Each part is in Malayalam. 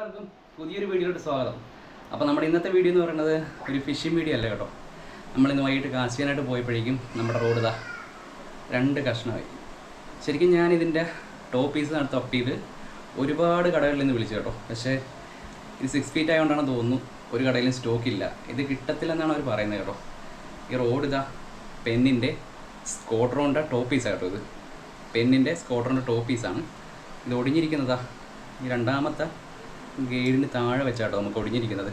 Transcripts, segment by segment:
എല്ലാവർക്കും പുതിയൊരു വീഡിയോയിലോട്ട് സ്വാഗതം. അപ്പോൾ നമ്മുടെ ഇന്നത്തെ വീഡിയോ എന്ന് പറയുന്നത് ഒരു ഫിഷിംഗ് വീഡിയോ അല്ല കേട്ടോ. നമ്മളിന്ന് വൈകിട്ട് കാശിയാനായിട്ട് പോയപ്പോഴേക്കും നമ്മുടെ റോഡ് ഇതാ രണ്ട് കഷ്ണമായി. ശരിക്കും ഞാൻ ഇതിന്റെ ടോപ്പ് പീസ് തപ്പിയിട്ട് ഒരുപാട് കടകളിൽ നിന്ന് വിളിച്ചു കേട്ടോ. പക്ഷേ ഇത് സിക്സ് ഫീറ്റ് ആയതുകൊണ്ടാണ് തോന്നുന്നു ഒരു കടയിലും സ്റ്റോക്ക് ഇല്ല. ഇത് കിട്ടത്തില്ലെന്നാണ് അവർ പറയുന്നത് കേട്ടോ. ഈ റോഡ് ഇതാ പെന്നിന്റെ സ്കോട്രോണിന്റെ ടോപ്പ് പീസാണ് കേട്ടോ ഇത്. പെന്നിന്റെ സ്കോട്രോണിന്റെ ടോപ്പ് പീസാണ് ഇത് ഒടിഞ്ഞിരിക്കുന്നതാ ഈ രണ്ടാമത്തെ ഗൈഡിന് താഴെ വെച്ചാട്ടോ നമുക്ക് ഒടിഞ്ഞിരിക്കുന്നത്.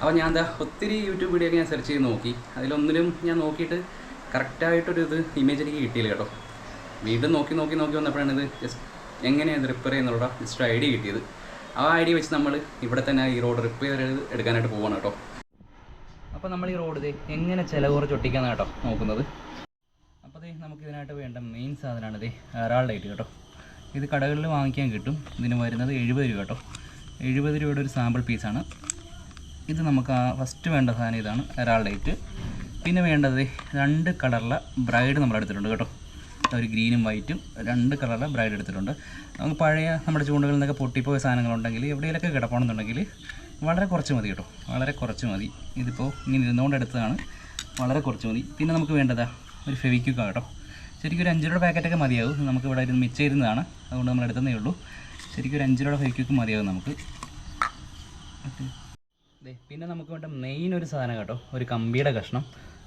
അപ്പോൾ ഞാൻ എന്താ ഒത്തിരി യൂട്യൂബ് വീഡിയോ ഒക്കെ ഞാൻ സെർച്ച് ചെയ്ത് നോക്കി. അതിലൊന്നിലും ഞാൻ നോക്കിയിട്ട് കറക്റ്റായിട്ടൊരു ഇത് ഇമേജ് എനിക്ക് കിട്ടിയില്ല കേട്ടോ. വീണ്ടും നോക്കി നോക്കി നോക്കി വന്നപ്പോഴാണ് ഇത് ജസ്റ്റ് എങ്ങനെയാണ് ഇത് റിപ്പയർ ചെയ്യുന്നുള്ള ജസ്റ്റ് ഐഡിയ കിട്ടിയത്. ആ ഐഡിയ വെച്ച് നമ്മൾ ഇവിടെ തന്നെ ഈ റോഡ് റിപ്പയർ ചെയ്ത് എടുക്കാനായിട്ട് പോവാണ് കേട്ടോ അപ്പോൾ നമ്മൾ ഈ റോഡ് ഇത് എങ്ങനെ ചിലവ് കുറച്ച് ഒട്ടിക്കാന്ന് കേട്ടോ നോക്കുന്നത്. അപ്പോൾ ദേ നമുക്ക് ഇതിനായിട്ട് വേണ്ട മെയിൻ സാധനമാണ് ഇത് എറാൾ ലൈറ്റ് കേട്ടോ. ഇത് കടകളിൽ വാങ്ങിക്കാൻ കിട്ടും. ഇതിന് വരുന്നത് എഴുപത് രൂപ കേട്ടോ എഴുപത് രൂപയുടെ ഒരു സാമ്പിൾ പീസാണ് ഇത് നമുക്ക് ആ ഫസ്റ്റ് വേണ്ട സാധനം ഇതാണ് ഡേറ്റ് പിന്നെ വേണ്ടത് രണ്ട് കളറിലെ ബ്രൈഡ് നമ്മൾ എടുത്തിട്ടുണ്ട് കേട്ടോ. ഒരു ഗ്രീനും വൈറ്റും രണ്ട് കളറിലെ ബ്രൈഡ് എടുത്തിട്ടുണ്ട്. നമുക്ക് പഴയ നമ്മുടെ ചൂണ്ടുകളിൽ നിന്നൊക്കെ പൊട്ടിപ്പോയ സാധനങ്ങളുണ്ടെങ്കിൽ എവിടെയെങ്കിലൊക്കെ കിടപ്പണമെന്നുണ്ടെങ്കിൽ വളരെ കുറച്ച് മതി കേട്ടോ. വളരെ കുറച്ച് മതി. ഇതിപ്പോൾ ഇങ്ങനെ ഇരുന്നുകൊണ്ട് എടുത്തതാണ്. വളരെ കുറച്ച് മതി. പിന്നെ നമുക്ക് വേണ്ടതാ ഒരു ഫെവിക്യുക്ക കേട്ടോ. ശരിക്കും ഒരു അഞ്ച് രൂപയുടെ പാക്കറ്റൊക്കെ മതിയാവും. നമുക്ക് ഇവിടെ ഇരുന്ന് മിച്ചം ഇരുന്നതാണ് അതുകൊണ്ട് നമ്മൾ എടുത്തതേ ഉള്ളൂ. ശരിക്കും ഒരു അഞ്ച് രൂപയുടെ കേക്ക് മതിയാകും നമുക്ക്. പിന്നെ നമുക്ക് വേണ്ട മെയിൻ ഒരു സാധനം കേട്ടോ. ഒരു കമ്പിയുടെ കഷ്ണം.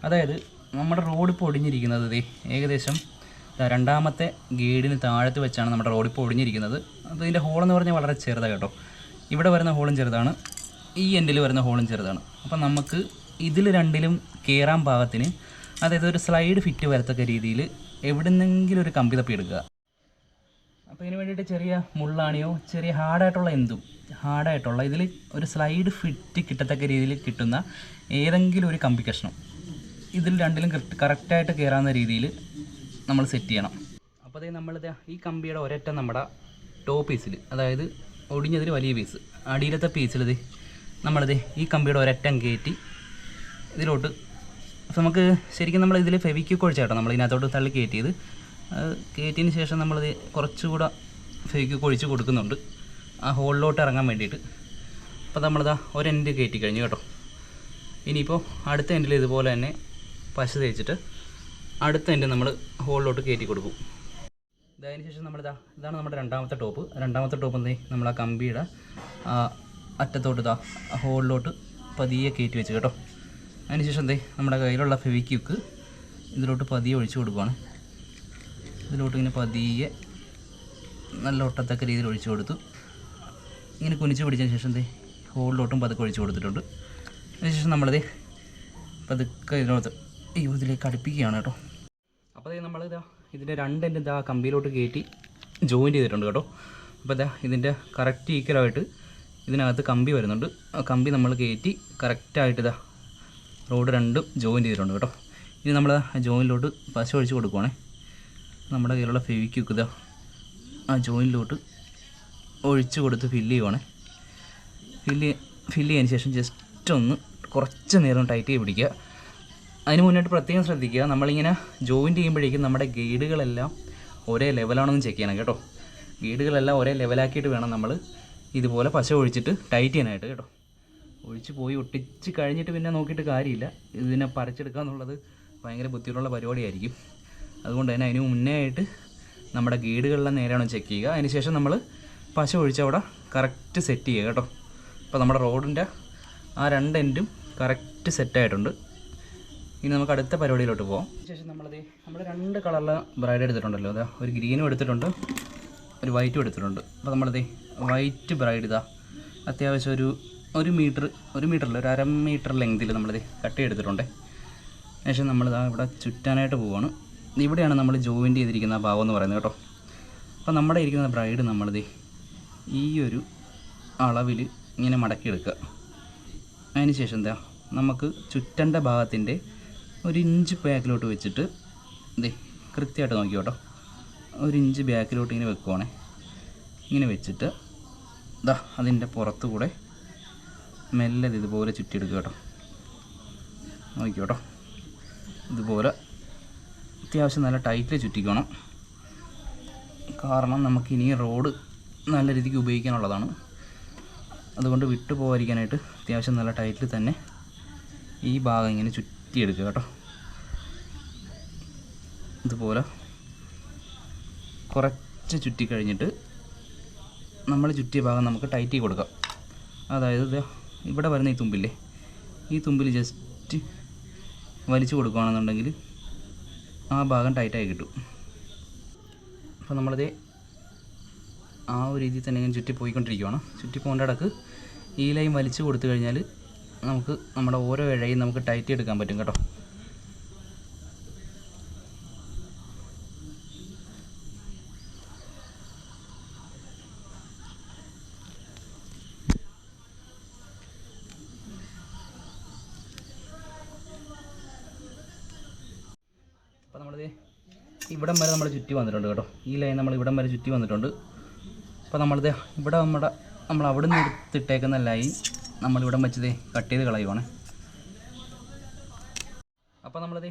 അതായത് നമ്മുടെ റോഡ് ഇപ്പോൾ ഒടിഞ്ഞിരിക്കുന്നത് ദേ ഏകദേശം രണ്ടാമത്തെ ഗേഡിന് താഴത്ത് വെച്ചാണ് നമ്മുടെ റോഡ് ഇപ്പോൾ ഒടിഞ്ഞിരിക്കുന്നത്. അപ്പോൾ ഇതിന്റെ ഹോളെന്ന് പറഞ്ഞാൽ വളരെ ചെറുതാണ് കേട്ടോ. ഇവിടെ വരുന്ന ഹോളും ചെറുതാണ്. ഈ എൻഡിൽ വരുന്ന ഹോളും ചെറുതാണ്. അപ്പോൾ നമുക്ക് ഇതിൽ രണ്ടിലും കയറാൻ പാകത്തിന് അതായത് ഒരു സ്ലൈഡ് ഫിറ്റ് വരത്തക്ക രീതിയിൽ എവിടെ നിന്നെങ്കിലും ഒരു കമ്പി തപ്പി എടുക്കുക. അപ്പോൾ ഇതിന് വേണ്ടിയിട്ട് ചെറിയ മുള്ളാണിയോ ചെറിയ ഹാർഡായിട്ടുള്ള എന്തും ഹാർഡായിട്ടുള്ള ഇതിൽ ഒരു സ്ലൈഡ് ഫിറ്റ് കിട്ടത്തക്ക രീതിയിൽ കിട്ടുന്ന ഏതെങ്കിലും ഒരു കമ്പി കഷ്ണം. ഇതിൽ രണ്ടിലും കറക്റ്റായിട്ട് കയറാവുന്ന രീതിയിൽ നമ്മൾ സെറ്റ് ചെയ്യണം. അപ്പോൾ അതേ നമ്മളിത് ഈ കമ്പിയുടെ ഒരറ്റം നമ്മുടെ ടോപ്പ് പീസിൽ അതായത് ഒടിഞ്ഞതിൽ വലിയ പീസ് അടിയിലത്തെ പീസിലത് നമ്മളിത് ഈ കമ്പിയുടെ ഒരറ്റം കയറ്റി ഇതിലോട്ട് നമുക്ക് ശരിക്കും നമ്മൾ ഇതിൽ ഫെവിക്വിക്ക് ഒഴിച്ചാട്ടോ നമ്മൾ ഇതിനകത്തോട്ട് തള്ളി കയറ്റിയത് അത് കയറ്റിയതിന് ശേഷം നമ്മളിത് കുറച്ചുകൂടെ ഫേക്ക് കൊഴിച്ച് കൊടുക്കുന്നുണ്ട്. ആ ഹോളിലോട്ട് ഇറങ്ങാൻ വേണ്ടിയിട്ട്. അപ്പോൾ നമ്മളിതാ ഒരെൻഡ് കയറ്റി കഴിഞ്ഞു കേട്ടോ. ഇനിയിപ്പോൾ അടുത്ത എൻഡിൽ ഇതുപോലെ തന്നെ പശ തേച്ചിട്ട് അടുത്ത എൻഡ് നമ്മൾ ഹോളിലോട്ട് കയറ്റി കൊടുക്കും. ഇതായതിനു ശേഷം നമ്മളിതാ ഇതാണ് നമ്മുടെ രണ്ടാമത്തെ ടോപ്പ് രണ്ടാമത്തെ ടോപ്പ് എന്തേ? നമ്മൾ ആ കമ്പിയുടെ അറ്റത്തോട്ട് ഇതാ ഹോളിലോട്ട് പതിയെ കയറ്റി വെച്ച് കേട്ടോ. അതിനുശേഷം എന്തേ? നമ്മുടെ കയ്യിലുള്ള ഫെവിക്യുക്ക് ഇതിലോട്ട് പതിയെ ഒഴിച്ചു കൊടുക്കുവാണ്. ഇതിലോട്ട് ഇങ്ങനെ പതിയെ നല്ല ഒട്ടത്തക്ക രീതിയിൽ ഒഴിച്ചു കൊടുത്തു. ഇങ്ങനെ കുനിച്ച് പിടിച്ചതിന് ശേഷം എന്തേ ഹോളിലോട്ടും പതുക്കെ ഒഴിച്ചു കൊടുത്തിട്ടുണ്ട്. അതിനുശേഷം നമ്മളത് പതുക്കെ ഇതിനകത്ത് ഈ ഇതിലേക്ക് അടുപ്പിക്കുകയാണ് കേട്ടോ. അപ്പോൾ അതേ നമ്മളിതാ ഇതിന്റെ രണ്ടെന്റെ ഇതാ കമ്പിയിലോട്ട് കയറ്റി ജോയിൻ ചെയ്തിട്ടുണ്ട് കേട്ടോ. അപ്പോൾ ഇതാ ഇതിന്റെ കറക്റ്റ് ഈക്വലായിട്ട് ഇതിനകത്ത് കമ്പി വരുന്നുണ്ട്. ആ കമ്പി നമ്മൾ കയറ്റി കറക്റ്റായിട്ട് ഇതാ റോഡ് രണ്ടും ജോയിൻ ചെയ്തിട്ടുണ്ട് കേട്ടോ. ഇനി നമ്മൾ ജോയിനിലോട്ട് പശ ഒഴിച്ച് കൊടുക്കുവാണേ. നമ്മുടെ കയ്യിലുള്ള ഫെവിക്യുക്ക് ഇതാ ആ ജോയിനിലോട്ട് ഒഴിച്ച് കൊടുത്ത് ഫില്ല് ചെയ്യുവാണേ. ഫില്ല് ഫില്ല് ചെയ്തതിന് ശേഷം ജസ്റ്റ് ഒന്ന് കുറച്ച് നേരം ടൈറ്റ് ചെയ്ത് പിടിക്കുക. അതിന് മുന്നോട്ട് പ്രത്യേകം ശ്രദ്ധിക്കുക. നമ്മളിങ്ങനെ ജോയിന്റ് ചെയ്യുമ്പോഴേക്കും നമ്മുടെ ഗൈഡുകളെല്ലാം ഒരേ ലെവലാണെന്ന് ചെക്ക് ചെയ്യണം കേട്ടോ. ഗൈഡുകളെല്ലാം ഒരേ ലെവലാക്കിയിട്ട് വേണം നമ്മൾ ഇതുപോലെ പശ ഒഴിച്ചിട്ട് ടൈറ്റ് ചെയ്യാനായിട്ട് കേട്ടോ. ഒഴിച്ച് പോയി ഒട്ടിച്ച് കഴിഞ്ഞിട്ട് പിന്നെ നോക്കിയിട്ട് കാര്യമില്ല. ഇതിനെ പറിച്ചെടുക്കുക എന്നുള്ളത് ഭയങ്കര ബുദ്ധിമുട്ടുള്ള പരിപാടിയായിരിക്കും. അതുകൊണ്ട് തന്നെ അതിന് മുന്നേ ആയിട്ട് നമ്മുടെ ഗീഡുകളിലെ നേരെയാണ് ചെക്ക് ചെയ്യുക. അതിനുശേഷം നമ്മൾ പശ ഒഴിച്ച് അവിടെ കറക്റ്റ് സെറ്റ് ചെയ്യുക കേട്ടോ. അപ്പോൾ നമ്മുടെ റോഡിന്റെ ആ രണ്ട് എൻഡും കറക്റ്റ് സെറ്റായിട്ടുണ്ട് ഇനി നമുക്ക് അടുത്ത പരിപാടിയിലോട്ട് പോകാം ശേഷം നമ്മളത് നമ്മൾ രണ്ട് കളറിലെ ബ്രൈഡ് എടുത്തിട്ടുണ്ടല്ലോ. അതാ ഒരു ഗ്രീനും എടുത്തിട്ടുണ്ട് ഒരു വൈറ്റും എടുത്തിട്ടുണ്ട്. അപ്പോൾ നമ്മളത് വൈറ്റ് ബ്രൈഡ് ഇതാ അത്യാവശ്യം ഒരു ഒരു മീറ്റർ ഒരു മീറ്ററിൽ ഒരു അര മീറ്റർ ലെങ്തിൽ നമ്മളത് കട്ട് എടുത്തിട്ടുണ്ട് ശേഷം നമ്മളിതാ ഇവിടെ ചുറ്റാനായിട്ട് പോവുകയാണ് ഇവിടെയാണ് നമ്മൾ ജോയിൻ ചെയ്തിരിക്കുന്ന ഭാഗം എന്ന് പറയുന്നത് കേട്ടോ. അപ്പോൾ നമ്മുടെ ഇരിക്കുന്ന ബ്രൈഡ് നമ്മളിത് ഈ ഒരു അളവിൽ ഇങ്ങനെ മടക്കിയെടുക്കുക അതിന് ശേഷം എന്താ നമുക്ക് ചുറ്റേണ്ട ഭാഗത്തിന്റെ ഒരു ഇഞ്ച് ബാക്കിലോട്ട് വെച്ചിട്ട് ഇതേ കൃത്യമായിട്ട് നോക്കി കേട്ടോ. ഒരു ഇഞ്ച് ബാക്കിലോട്ട് ഇങ്ങനെ വെക്കുവാണേ. ഇങ്ങനെ വെച്ചിട്ട് ഇതാ അതിന്റെ പുറത്തു കൂടെ മെല്ലത് ഇത് ഇതുപോലെ ചുറ്റിയെടുക്കുക കേട്ടോ. നോക്കി കേട്ടോ. ഇതുപോലെ അത്യാവശ്യം നല്ല ടൈറ്റിൽ ചുറ്റിക്കണം. കാരണം നമുക്ക് ഇനി റോഡ് നല്ല രീതിക്ക് ഉപയോഗിക്കാനുള്ളതാണ്. അതുകൊണ്ട് വിട്ടു പോകാതിരിക്കാനായിട്ട് അത്യാവശ്യം നല്ല ടൈറ്റിൽ തന്നെ ഈ ഭാഗം ഇങ്ങനെ ചുറ്റിയെടുക്കുക കേട്ടോ. ഇതുപോലെ കുറച്ച് ചുറ്റി കഴിഞ്ഞിട്ട് നമ്മൾ ചുറ്റിയ ഭാഗം നമുക്ക് ടൈറ്റ് ചെയ്ത് കൊടുക്കാം. അതായത് ഇവിടെ വരുന്ന ഈ തുമ്പില്ലേ ഈ തുമ്പിൽ ജസ്റ്റ് വലിച്ചു കൊടുക്കുകയാണെന്നുണ്ടെങ്കിൽ ആ ഭാഗം ടൈറ്റായി കിട്ടും. അപ്പോൾ നമ്മളത് ആ ഒരു രീതിയിൽ തന്നെ ഇങ്ങനെ ചുറ്റി പോയിക്കൊണ്ടിരിക്കുകയാണ് ചുറ്റി പോകേണ്ട ഇടയ്ക്ക് ഈ ലൈൻ വലിച്ചു കൊടുത്തു കഴിഞ്ഞാൽ നമുക്ക് നമ്മുടെ ഓരോ ഇഴയും നമുക്ക് ടൈറ്റ് എടുക്കാൻ പറ്റും കേട്ടോ അപ്പോൾ നമ്മളിത് ഇവിടം വരെ നമ്മൾ ചുറ്റി വന്നിട്ടുണ്ട് കേട്ടോ. ഈ ലൈൻ നമ്മൾ ഇവിടം വരെ ചുറ്റി വന്നിട്ടുണ്ട്. അപ്പോൾ നമ്മളിത് ഇവിടെ നമ്മുടെ നമ്മൾ അവിടെ നിന്ന് എടുത്തിട്ടേക്കുന്ന ലൈൻ നമ്മളിവിടം വെച്ചത് കട്ട് ചെയ്ത് കളയുവാണ്. അപ്പോൾ നമ്മളിത്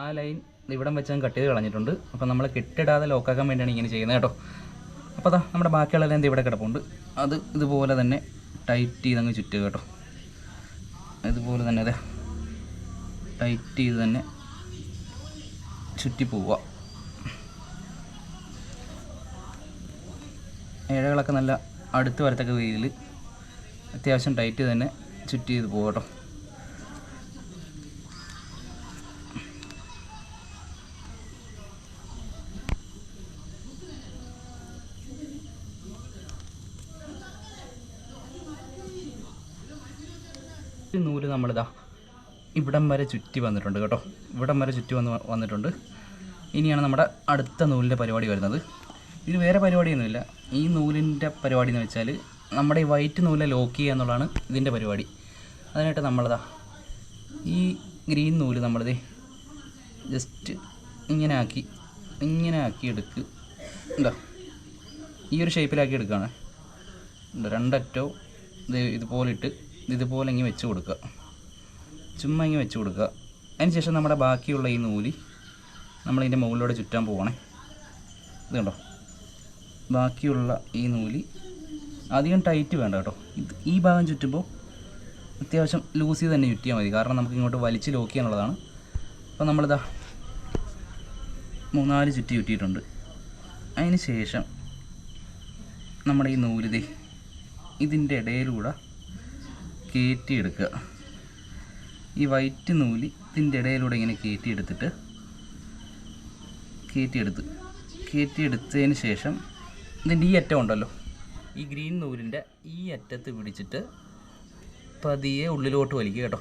ആ ലൈൻ ഇവിടം വെച്ച് കട്ട് ചെയ്ത് കളഞ്ഞിട്ടുണ്ട്. അപ്പോൾ നമ്മൾ കെട്ടിടാതെ ലോക്കാക്കാൻ വേണ്ടിയാണ് ഇങ്ങനെ ചെയ്യുന്നത് കേട്ടോ. അപ്പോൾ അതാ നമ്മുടെ ബാക്കിയുള്ള ലൈൻ ഇവിടെ കിടപ്പുണ്ട്. അത് ഇതുപോലെ തന്നെ ടൈറ്റ് ചെയ്ത് അങ്ങ് ചുറ്റുക കേട്ടോ. ഇതുപോലെ തന്നെ അതെ ടൈറ്റ് ചെയ്ത് തന്നെ ചുറ്റി പോവുക. ഇഴകളൊക്കെ നല്ല അടുത്ത് വരത്തക്ക രീതിയിൽ അത്യാവശ്യം ടൈറ്റ് തന്നെ ചുറ്റി ചെയ്ത് പോകും കേട്ടോ. നൂൽ നമ്മളിതാ ഇവിടം വരെ ചുറ്റി വന്നിട്ടുണ്ട് കേട്ടോ. ഇവിടം വരെ ചുറ്റി വന്ന് വന്നിട്ടുണ്ട്. ഇനിയാണ് നമ്മുടെ അടുത്ത നൂലിന്റെ പരിപാടി വരുന്നത്. ഇത് വേറെ പരിപാടിയൊന്നുമില്ല. ഈ നൂലിന്റെ പരിപാടി എന്ന് വെച്ചാൽ നമ്മുടെ ഈ വൈറ്റ് നൂലിനെ ലോക്ക് ചെയ്യുക എന്നുള്ളതാണ് ഇതിന്റെ പരിപാടി. അതിനായിട്ട് നമ്മളതാ ഈ ഗ്രീൻ നൂൽ നമ്മളത് ജസ്റ്റ് ഇങ്ങനെ ആക്കി ഇങ്ങനെ ആക്കി എടുക്ക്. എന്താ ഈ ഒരു ഷേപ്പിലാക്കി എടുക്കുകയാണ് രണ്ടറ്റോ ഇത് ഇതുപോലെ ഇട്ട് ഇതുപോലെ ഇങ്ങനെ വെച്ച് കൊടുക്കുക. ചുമ്മാ ഇങ്ങനെ വെച്ച് കൊടുക്കുക. അതിന് ശേഷം നമ്മുടെ ബാക്കിയുള്ള ഈ നൂൽ നമ്മളിതിന്റെ മുകളിലൂടെ ചുറ്റാൻ പോവാണേ. ഇതുണ്ടോ ബാക്കിയുള്ള ഈ നൂൽ അധികം ടൈറ്റ് വേണ്ട കേട്ടോ. ഇത് ഈ ഭാഗം ചുറ്റുമ്പോൾ അത്യാവശ്യം ലൂസ് ചെയ്ത് തന്നെ ചുറ്റിയാൽ മതി. കാരണം നമുക്ക് ഇങ്ങോട്ട് വലിച്ച് ലോക്ക് ചെയ്യാനുള്ളതാണ്. അപ്പോൾ നമ്മളിതാ മൂന്നാൽ ചുറ്റി ചുറ്റിയിട്ടുണ്ട്. അതിന് ശേഷം നമ്മുടെ ഈ നൂലിതേ ഇതിന്റെ ഇടയിലൂടെ കയറ്റിയെടുക്കുക. ഈ വൈറ്റ് നൂൽ ഇതിന്റെ ഇടയിലൂടെ ഇങ്ങനെ കയറ്റിയെടുത്തിട്ട് കയറ്റിയെടുത്ത് കയറ്റിയെടുത്തതിന് ശേഷം ഇതിന്റെ ഈ അറ്റം ഉണ്ടല്ലോ. ഈ ഗ്രീൻ നൂലിന്റെ ഈ അറ്റത്ത് പിടിച്ചിട്ട് പതിയെ ഉള്ളിലോട്ട് വലിക്കുക കേട്ടോ.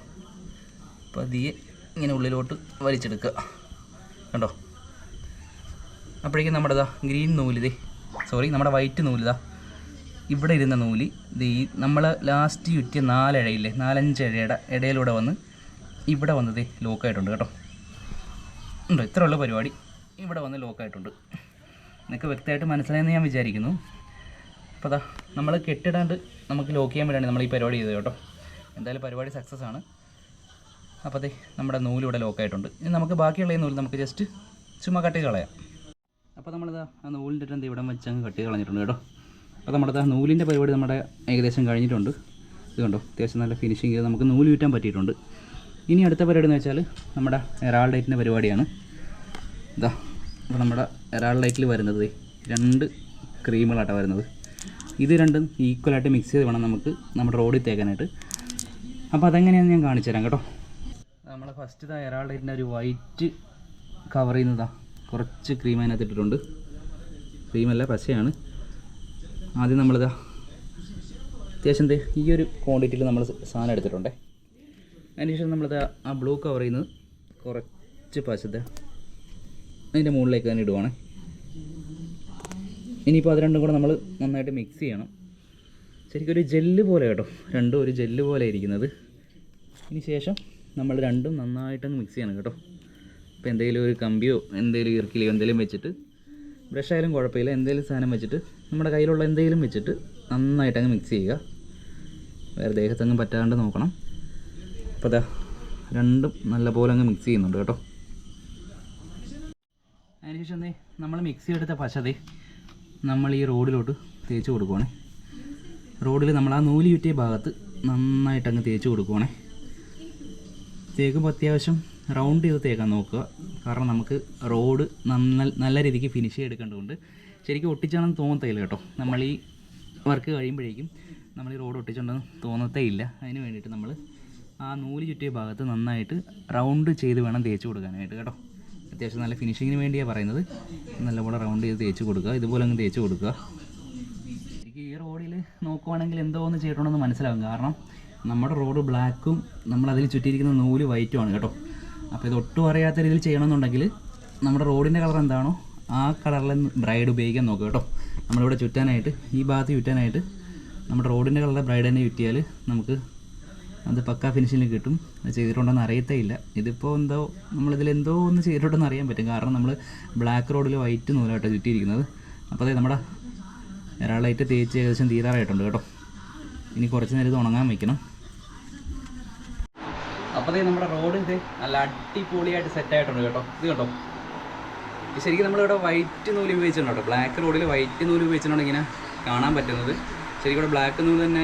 പതിയെ ഇങ്ങനെ ഉള്ളിലോട്ട് വലിച്ചെടുക്കുക. കണ്ടോ? അപ്പോഴേക്കും നമ്മുടെ ഇതാ ഗ്രീൻ നൂലിതേ സോറി നമ്മുടെ വൈറ്റ് നൂലിതാ ഇവിടെ ഇരുന്ന നൂൽ ഇത് ഈ നമ്മൾ ലാസ്റ്റ് ചുറ്റിയ നാലഴയില്ലേ നാലഞ്ച് ഇഴയുടെ ഇടയിലൂടെ വന്ന് ഇവിടെ വന്നത് ലോക്കായിട്ടുണ്ട് കേട്ടോ. ഉണ്ടോ? ഇത്ര ഉള്ള പരിപാടി ഇവിടെ വന്ന് ലോക്കായിട്ടുണ്ട് നിങ്ങൾക്ക് വ്യക്തമായിട്ട് മനസ്സിലായെന്ന് ഞാൻ വിചാരിക്കുന്നു. അപ്പോൾ അതാ നമ്മൾ കെട്ടിടാണ്ട് നമുക്ക് ലോക്ക് ചെയ്യാൻ വേണ്ടിയാണ് നമ്മൾ ഈ പരിപാടി ചെയ്തത് കേട്ടോ. എന്തായാലും പരിപാടി സക്സസ് ആണ്. അപ്പോൾ അതെ നമ്മുടെ നൂൽ ഇവിടെ ലോക്കായിട്ടുണ്ട് ഇനി നമുക്ക് ബാക്കിയുള്ള ഈ നൂൽ നമുക്ക് ജസ്റ്റ് ചുമ്മാ കട്ടി കളയാം. അപ്പോൾ നമ്മളിതാ ആ നൂലിന്റെ ഇട്ട് ഇവിടെ വെച്ച് അങ്ങ് കട്ടി കളഞ്ഞിട്ടുണ്ട് കേട്ടോ. അപ്പോൾ നമ്മുടെ നൂലിന്റെ പരിപാടി നമ്മുടെ ഏകദേശം കഴിഞ്ഞിട്ടുണ്ട്. ഇത് കണ്ടോ അത്യാവശ്യം നല്ല ഫിനിഷിങ് ചെയ്ത് നമുക്ക് നൂൽ ചുറ്റാൻ പറ്റിയിട്ടുണ്ട്. ഇനി അടുത്ത പരിപാടി എന്ന് വെച്ചാൽ നമ്മുടെ എറാൾ ഡേറ്റിന്റെ പരിപാടിയാണ്. ഇതാ അപ്പോൾ നമ്മുടെ എറാൾ ലൈറ്റിൽ വരുന്നത് രണ്ട് ക്രീമുകളായിട്ടാണ് വരുന്നത്. ഇത് രണ്ടും ഈക്വലായിട്ട് മിക്സ് ചെയ്ത് വേണം നമുക്ക് നമ്മുടെ റോഡിൽ തേക്കാനായിട്ട്. അപ്പോൾ അതെങ്ങനെയാണെന്ന് ഞാൻ കാണിച്ചു തരാം കേട്ടോ. നമ്മൾ ഫസ്റ്റ് ഇതാ എറാൾ ലൈറ്റിന്റെ ഒരു വൈറ്റ് കവർ ചെയ്യുന്നതാ. കുറച്ച് ക്രീം അതിനകത്ത് ഇട്ടിട്ടുണ്ട്. ക്രീമല്ല പശയാണ്. ആദ്യം നമ്മളിതാ അത്യാവശ്യം ദേ ഈ ഒരു ക്വാണ്ടിറ്റിയിൽ നമ്മൾ സാധനം എടുത്തിട്ടുണ്ടേ. അതിനുശേഷം നമ്മളിത് ആ ബ്ലൂ കവർ ചെയ്യുന്നത് കുറച്ച് പശത്തെ അതിന്റെ മുകളിലേക്ക് തന്നെ ഇടുവാണ്. ഇനിയിപ്പോൾ അത് രണ്ടും കൂടെ നമ്മൾ നന്നായിട്ട് മിക്സ് ചെയ്യണം. ശരിക്കും ഒരു ജെല്ല് പോലെ കേട്ടോ. രണ്ടും ഒരു ജെല്ല് പോലെ ഇരിക്കുന്നത്. ഇനി ശേഷം നമ്മൾ രണ്ടും നന്നായിട്ടങ്ങ് മിക്സ് ചെയ്യണം കേട്ടോ. ഇപ്പോൾ എന്തെങ്കിലും ഒരു കമ്പിയോ എന്തെങ്കിലും ഇറക്കിലോ എന്തെങ്കിലും വെച്ചിട്ട് ബ്രഷ് ആയാലും കുഴപ്പമില്ല. എന്തെങ്കിലും സാധനം വെച്ചിട്ട് നമ്മുടെ കയ്യിലുള്ള എന്തെങ്കിലും വെച്ചിട്ട് നന്നായിട്ട് അങ്ങ് മിക്സ് ചെയ്യുക. വേറെ ദേഹത്തെങ്ങും പറ്റാണ്ട് നോക്കണം. അപ്പോൾ അതാ രണ്ടും നല്ലപോലെ അങ്ങ് മിക്സ് ചെയ്യുന്നുണ്ട് കേട്ടോ. അതിനുശേഷം നമ്മൾ മിക്സി എടുത്ത പശതി നമ്മൾ ഈ റോഡിലോട്ട് തേച്ച് കൊടുക്കുവാണേ. റോഡിൽ നമ്മൾ ആ നൂൽ ചുറ്റിയ ഭാഗത്ത് നന്നായിട്ട് അങ്ങ് തേച്ച് കൊടുക്കുവാണേ. തേക്കുമ്പോൾ അത്യാവശ്യം റൗണ്ട് ചെയ്ത് തേക്കാൻ നോക്കുക. കാരണം നമുക്ക് റോഡ് നന്ന നല്ല രീതിക്ക് ഫിനിഷ് ചെയ്തെടുക്കേണ്ടതുകൊണ്ട് ശരിക്കും ഒട്ടിച്ചാണെന്ന് തോന്നത്തില്ല കേട്ടോ. നമ്മൾ ഈ വർക്ക് കഴിയുമ്പോഴേക്കും നമ്മൾ ഈ റോഡ് ഒട്ടിച്ചുണ്ടെന്ന് തോന്നത്തേ ഇല്ല അതിന് വേണ്ടിയിട്ട് നമ്മൾ ആ നൂൽ ചുറ്റിയ ഭാഗത്ത് നന്നായിട്ട് റൗണ്ട് ചെയ്ത് വേണം തേച്ച് കൊടുക്കാനായിട്ട് കേട്ടോ. അത്യാവശ്യം നല്ല ഫിനിഷിങ്ങിന് വേണ്ടിയാണ് പറയുന്നത്. നല്ലപോലെ റൗണ്ട് ചെയ്ത് തേച്ച് കൊടുക്കുക. ഇതുപോലെ അങ്ങ് തേച്ച് കൊടുക്കുക. എനിക്ക് ഈ റോഡിൽ നോക്കുവാണെങ്കിൽ എന്തോ ഒന്ന് ചെയ്തിട്ടുണ്ടെന്ന് മനസ്സിലാകും കാരണം നമ്മുടെ റോഡ് ബ്ലാക്കും നമ്മൾ അതിൽ ചുറ്റിയിരിക്കുന്ന നൂൽ വൈറ്റുമാണ് കേട്ടോ. അപ്പോൾ ഇത് ഒട്ടും അറിയാത്ത രീതിയിൽ ചെയ്യണമെന്നുണ്ടെങ്കിൽ നമ്മുടെ റോഡിന്റെ കളർ എന്താണോ ആ കളറിൽ ബ്രൈഡ് ഉപയോഗിക്കാൻ നോക്കുക കേട്ടോ. നമ്മളിവിടെ ചുറ്റാനായിട്ട് ഈ ഭാഗത്ത് ചുറ്റാനായിട്ട് നമ്മുടെ റോഡിന്റെ കളറിലെ ബ്രൈഡ് തന്നെ ചുറ്റിയാൽ നമുക്ക് അത് പക്ക ഫിനിഷിങ്ങിൽ കിട്ടും. അത് ചെയ്തിട്ടുണ്ടെന്ന് അറിയത്തേ ഇല്ല ഇതിപ്പോൾ എന്തോ നമ്മളിതിൽ എന്തോ ഒന്ന് ചെയ്തിട്ടുണ്ടെന്ന് അറിയാൻ പറ്റും. കാരണം നമ്മൾ ബ്ലാക്ക് റോഡിൽ വൈറ്റ് നൂലായിട്ട് ചുറ്റിയിരിക്കുന്നത്. അപ്പോൾ അതെ നമ്മുടെ ഒരാളായിട്ട് തേച്ച് ഏകദേശം തീരാറായിട്ടുണ്ട് കേട്ടോ. ഇനി കുറച്ച് നേരം ഇത് ഉണങ്ങാൻ വയ്ക്കണം അപ്പോൾ അതെ നമ്മുടെ റോഡ് നല്ല അടിപൊളിയായിട്ട് സെറ്റ് ആയിട്ടുണ്ട് കേട്ടോ. ഇത് കേട്ടോ ശരിക്കും നമ്മളിവിടെ വൈറ്റ് നൂൽ ഉപയോഗിച്ചിട്ടുണ്ട്? ബ്ലാക്ക് റോഡിൽ വൈറ്റ് നൂൽ ഉപയോഗിച്ചിട്ടുണ്ടെങ്കിൽ ഇങ്ങനെ കാണാൻ പറ്റുന്നത്. ശരിക്കും ഇവിടെ ബ്ലാക്ക് എന്ന് തന്നെ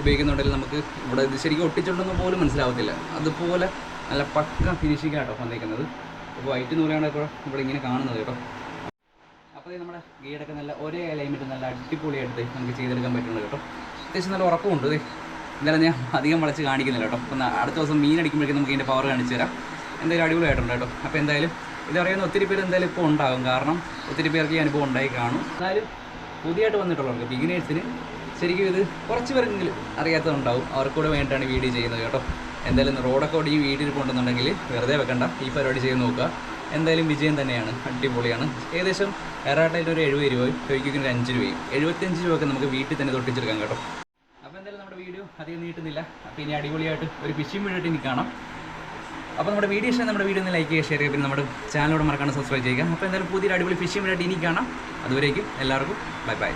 ഉപയോഗിക്കുന്നുണ്ടെങ്കിൽ നമുക്ക് ഇവിടെ ഇത് ശരിക്കും ഒട്ടിച്ചിട്ടുണ്ടെന്ന് പോലും മനസ്സിലാവത്തില്ല. അതുപോലെ നല്ല പക്ക ഫിനിഷിംഗ് ആട്ടോ വന്നിരിക്കുന്നത്. ഇപ്പോൾ വൈറ്റ് നൂലാണ് ഇപ്പോൾ ഇവിടെ ഇങ്ങനെ കാണുന്നത് കേട്ടോ. അപ്പോൾ നമ്മുടെ ഗീഡൊക്കെ നല്ല ഒരേ അലൈൻമെന്റ് നല്ല അടിപൊളിയായിട്ട് നമുക്ക് ചെയ്തെടുക്കാൻ പറ്റുന്നുണ്ട് കേട്ടോ. അത്യാവശ്യം നല്ല ഉറപ്പമുണ്ട് ദേ. എന്തായാലും ഞാൻ അധികം വളച്ച് കാണിക്കുന്നില്ല കേട്ടോ. അപ്പം അടുത്ത ദിവസം മീൻ അടിക്കുമ്പോഴേക്കും നമുക്ക് ഇതിന്റെ പവർ കാണിച്ചു തരാം. എന്തായാലും അടിപൊളിയായിട്ടുണ്ട് കേട്ടോ. അപ്പോൾ എന്തായാലും ഇതറിയുന്ന ഒത്തിരി പേര് എന്തായാലും ഇപ്പോൾ ഉണ്ടാകും. കാരണം ഒത്തിരി പേർക്ക് ഈ അനുഭവം ഉണ്ടായി കാണും. എന്തായാലും പുതിയതായിട്ട് വന്നിട്ടുള്ളവർക്ക് ബിഗിനേഴ്സിന് ശരിക്കും ഇത് കുറച്ച് പേരെങ്കിലും അറിയാത്തതുണ്ടാവും. അവർക്കൂടെ വേണ്ടിയിട്ടാണ് വീഡിയോ ചെയ്യുന്നത് കേട്ടോ. എന്തായാലും റോഡൊക്കെ ഓടി ഈ വീഡിയോയിൽ കൊണ്ടുവന്നുണ്ടെങ്കിൽ വെറുതെ വെക്കണ്ട. ഈ പരിപാടി ചെയ്ത് നോക്കുക. എന്തായാലും വിജയം തന്നെയാണ്. അടിപൊളിയാണ്. ഏകദേശം എറാട്ടയിൽ ഒരു എഴുപത് രൂപയും ചോദിക്കുന്ന ഒരു അഞ്ച് രൂപയും. എഴുപത്തഞ്ച് രൂപയൊക്കെ നമുക്ക് വീട്ടിൽ തന്നെ തൊട്ടിച്ചെടുക്കാം കേട്ടോ. അപ്പോൾ എന്തായാലും നമ്മുടെ വീഡിയോ അധികം നീട്ടുന്നില്ല. അപ്പോൾ ഇനി അടിപൊളിയായിട്ട് ഒരു ഫിഷിംഗ് വീഡിയോ ഇനി കാണാം. അപ്പോൾ നമ്മുടെ വീഡിയോ ഇഷ്ടം നമ്മുടെ വീഡിയോ ഒന്ന് ലൈക്ക് ചെയ്യുക ഷെയർ ചെയ്യുക. പിന്നെ നമ്മുടെ ചാനലോട് മറക്കാണ്ട് സബ്സ്ക്രൈബ് ചെയ്യുക. അപ്പോൾ എന്തായാലും പുതിയൊരു അടിപൊളി ഫിഷിംഗ് വീഡിയോ ഇനി കാണാം. അതുവരേക്കും എല്ലാവർക്കും ബൈ ബൈ